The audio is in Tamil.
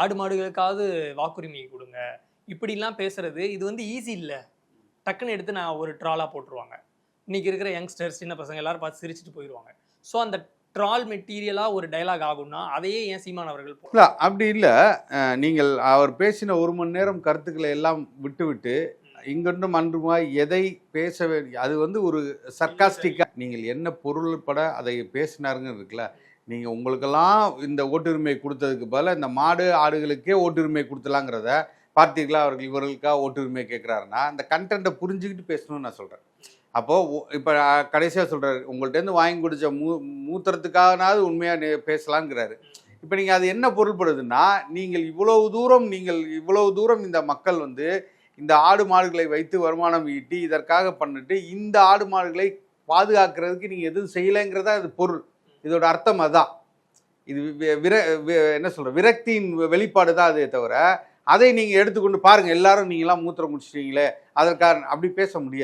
ஆடு மாடுகளுக்காவது வாக்குரிமை கொடுங்க. இப்படிலாம் பேசுறது இது வந்து ஈஸி இல்லை. டக்குன்னு எடுத்து நான் ஒரு ட்ராலாக போட்டுருவாங்க. இன்னைக்கு இருக்கிற யங்ஸ்டர்ஸ் சின்ன பசங்க எல்லாரும் பார்த்து சிரிச்சுட்டு போயிடுவாங்க ஸோ அந்த ட்ரால் மெட்டீரியலாக ஒரு டைலாக் ஆகும்னா அதையே ஏன் சீமான் அவர்கள் இல்லை அப்படி இல்லை. நீங்கள் அவர் பேசின ஒரு மணி நேரம் கருத்துக்களை எல்லாம் விட்டுவிட்டு இங்கொன்றும் அன்றுமாய் எதை பேச வேண்டிய அது வந்து ஒரு சர்க்காஸ்டிக்காக நீங்கள் என்ன பொருள்பட அதை பேசினாருங்க இருக்குல்ல. நீங்கள் உங்களுக்கெல்லாம் இந்த ஓட்டுரிமை கொடுத்ததுக்கு பதிலாக இந்த மாடு ஆடுகளுக்கே ஓட்டுரிமை கொடுத்தலாங்கிறத பார்த்தீங்களா அவர்கள் இவர்களுக்காக ஓட்டுரிமை கேட்குறாருன்னா அந்த கண்டென்ட்டை புரிஞ்சுக்கிட்டு பேசணும்னு நான் சொல்கிறேன் அப்போது இப்போ கடைசியாக சொல்கிறாரு உங்கள்கிட்டருந்து வாங்கி குடித்த மூ மூத்திரத்துக்காகனாவது உண்மையாக பேசலாங்கிறாரு. இப்போ நீங்கள் அது என்ன பொருள்படுதுன்னா நீங்கள் இவ்வளவு தூரம் நீங்கள் இவ்வளவு தூரம் இந்த மக்கள் வந்து இந்த ஆடு மாடுகளை வைத்து வருமானம் ஈட்டி இதற்காக பண்ணிட்டு இந்த ஆடு மாடுகளை பாதுகாக்கிறதுக்கு நீங்கள் எதுவும் செய்யலைங்கிறதா அது பொருள். இதோட அர்த்தம் அதுதான் இது விர வி- என்ன சொல்கிற விரக்தியின் வெளிப்பாடு தான் அதே தவிர அதை நீங்கள் எடுத்துக்கொண்டு பாருங்கள் எல்லாரும் நீங்களாம் மூத்திரம் முடிச்சிட்டீங்களே அதற்கான அப்படி பேச முடியாது.